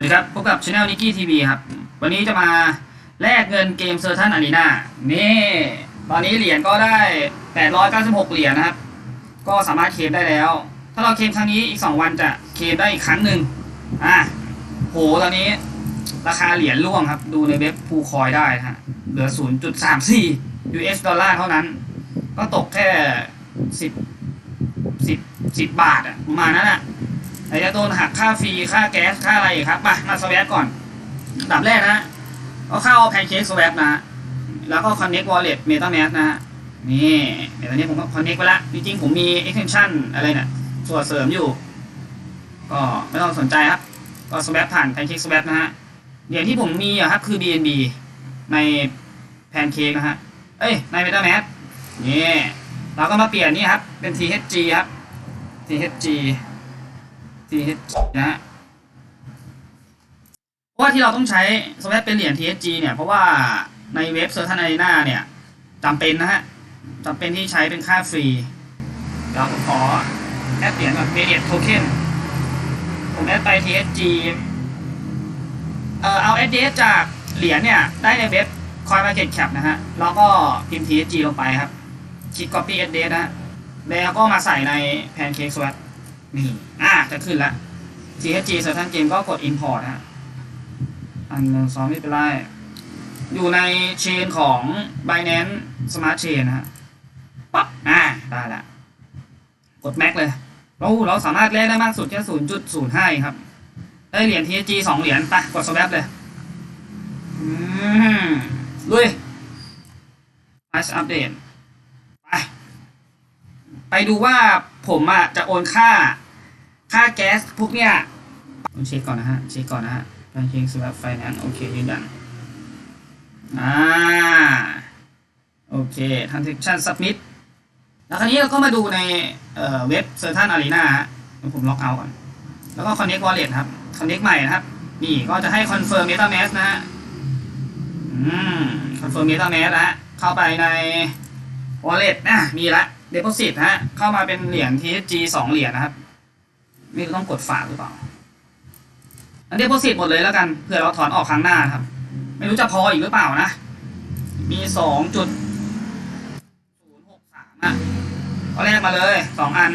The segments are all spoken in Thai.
สวัสดีครับ พบกับช anel นิกกี้ทีวีครับ วันนี้จะมาแลกเงินเกมเซอร์ทันอารีนานี่ ตอนนี้เหรียญก็ได้ 896 เหรียญนะครับ ก็สามารถเคลมได้แล้ว ถ้าเราเคลมครั้งนี้อีก 2 วันจะเคลมได้อีกครั้งหนึ่งอะโห ตอนนี้ราคาเหรียญร่วงครับ ดูในเว็บพูคอยได้ฮะ เหลือ 0.34 US ดอลลาร์เท่านั้น ก็ตกแค่ 10 10 10 บาทอะประมาณนั้นอะ แต่จะโดนหักค่าฟรีค่าแก๊สค่าอะไรครับมามาสวปก่อนอันดับแรกนะก็เข้าแพนเค้กสวปนะฮะแล้วก็ Connect Wallet MetaMask นะนี่เดี๋ยวตอนนี้ผมก็ Connect ไปละจริงๆผมมี extension อะไรเนี่ยส่วนเสริมอยู่ ก็ไม่ต้องสนใจครับก็สวปผ่านแพนเค้กสวปนะฮะเหรียญที่ผมมีอะครับคือ BNB ในแพนเค้กนะฮะเอ้ยใน MetaMask นี่เราก็มาเปลี่ยนนี่ครับเป็น THG ครับ THG TH นะฮะเพราะว่าที่เราต้องใช้สวปเป็นเหรียญ THG เนี่ย เพราะว่าในเว็บเซอร์ทันอารีนาเนี่ยจำเป็นนะฮะจำเป็นที่ใช้เป็นค่าฟรีเดี๋ยวผมขอแอดเหรียญก่อน Radiant Token ผมแอดไป THG เอ่อเอา address จากเหรียญเนี่ย ได้ในเว็บ CoinMarketCap นะฮะ แล้วก็พิมพ์ THG ลงไปครับ คลิก copy address นะฮะแล้วก็มาใส่ใน Pancake Swap นี่อ่าจะขึ้นละ THG Certain Game ก็กด import นะฮะ อันนึ่งสองไม่เป็นไร อยู่ในเชนของ Binance Smart Chain นะฮะ ปั๊บ อ่า ได้ละ กด Max เลย เราเราสามารถเล่นได้มากสุดแค่0.05 ครับ ได้เหรียญ THG สองเหรียญไปกด swap เลยอืมลุย Nice update ไปดูว่าผมอะจะโอนค่า ค่าแก๊สพวกเนี้ยต้องเช็คก่อนนะฮะเช็คก่อนนะฮะการเช็คสำหรับไฟแนนซ์โอเคยืนยันอ่าโอเค transaction submit แล้วคราวนี้เราก็มาดูในเอ่อเว็บ Certain Arena ฮะเดี๋ยวผมล็อกเอาก่อน แล้วก็ connect wallet ครับ connect ใหม่นะครับ นี่ก็จะให้ confirm metamask นะฮะอืม confirm metamask นะฮะเข้าไปใน wallet นะมีละ deposit นะฮะ เข้ามาเป็นเหรียญ THG สองเหรียญนะครับไม่ต้องกดฝากหรือเปล่า อัน deposit หมดเลยแล้วกันเผื่อเราถอนออกครั้งหน้าครับ ไม่รู้จะพออีกหรือเปล่านะ มีสองจุดศูนย์หกสามอะก็แลกมาเลยสองอัน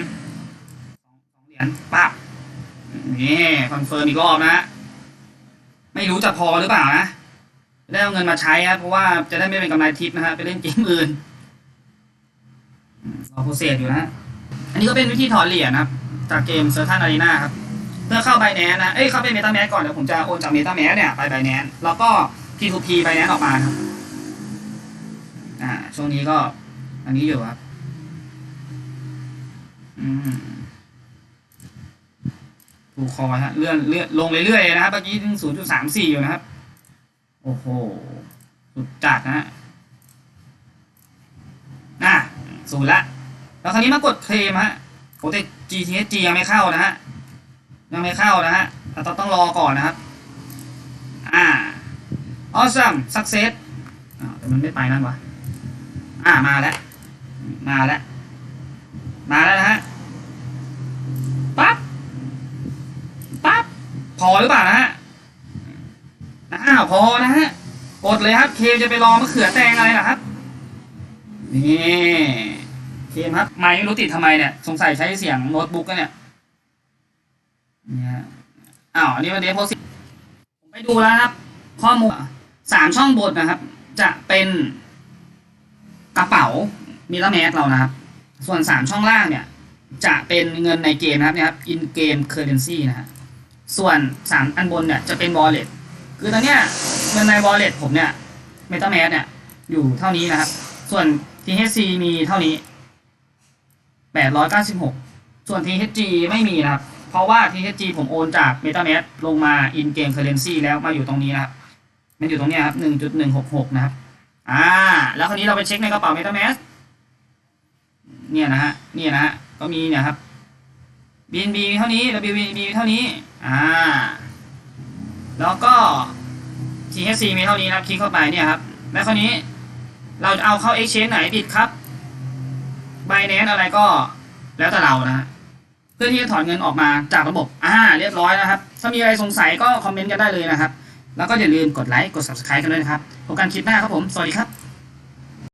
สองเหรียญปั๊บนี่คอนเฟิร์มอีกรอบนะฮะไม่รู้จะพอหรือเปล่านะได้เอาเงินมาใช้ครับเพราะว่าจะได้ไม่เป็นกำไรทิปนะฮะไปเล่นเกมอื่น โปรเซสอยู่นะ อันนี้ก็เป็นวิธีถอนเหรียญนะครับ จากเกมเซอร์ทันอารีนาครับ เพื่อเข้าไบแนนนะ เอ้ย เข้าไปเมตาแมสก่อน เดี๋ยวผมจะโอนจากเมตาแมสเนี่ย ไปไบแนนแล้วก็ P2P ไบแนนออกมาครับ อ่า ช่วงนี้ก็ อันนี้อยู่ครับ อืมถูกคอฮะเลื่อนเลื่อนลงเรื่อยๆนะครับเมื่อกี้ถึงศูนย์จุดสามสี่อยู่นะครับ โอ้โห สุดจัดนะฮะอะศูนย์ละ แล้วคราวนี้มากดเคลมฮะโอ้แต่ GTSG ยังไม่เข้านะฮะยังไม่เข้านะฮะเราต้องต้องรอก่อนนะครับอ่า awesome success อ่าแต่มันไม่ไปนั่นวะอ่ามาแล้วมาแล้วมาแล้วนะฮะปั๊บปั๊บพอหรือเปล่านะฮะอ้าวพอนะฮะกดเลยครับเคมจะไปรอมะเขือแตงอะไรล่ะครับนี่ เคมครับไม่รู้ติดทำไมเนี่ย สงสัยใช้เสียงโน้ตบุ๊กกันเนี่ยเนี่ยอ้าวอันนี้มันเดโพสิผมไปดูแล้วครับ ข้อมูลสามช่องบนนะครับ จะเป็นกระเป๋ามีละแมสเรานะครับ ส่วนสามช่องล่างเนี่ย จะเป็นเงินในเกมนะครับเนี่ยครับ in game currency นะฮะส่วนสามอันบนเนี่ยจะเป็น wallet คือตอนเนี้ยเงินใน wallet ผมเนี่ย metamask เนี่ยอยู่เท่านี้นะครับ ส่วน THC มีเท่านี้ 896 ส่วน THG ไม่มีนะครับ เพราะว่า THG ผมโอนจาก metamask ลงมา in game currency แล้วมาอยู่ตรงนี้นะครับ มันอยู่ตรงนี้ครับ1.166 นะครับ อ่า แล้วคราวนี้เราไปเช็คในกระเป๋า metamask เนี่ยนะฮะ เนี่ยนะฮะ ก็มีเนี่ยครับ BNB เท่านี้ WBNB เท่านี้ อ่า แล้วก็ THC มีเท่านี้นะครับ คลิกเข้าไปเนี่ยครับ แล้วคราวนี้เราจะเอาเข้า Exchange ไหนบิดครับ บแนนอะไรก็แล้วแต่เรานะฮะเพื่อที่จะถอนเงินออกมาจากระบบอ่าเรียบร้อยนะครับ ถ้ามีอะไรสงสัยก็คอมเมนต์กันได้เลยนะครับ แล้วก็อย่าลืมกดไลค์กด subscribe กันด้วยนะครับพบกันคลิปหน้าครับผม สวัสดีครับ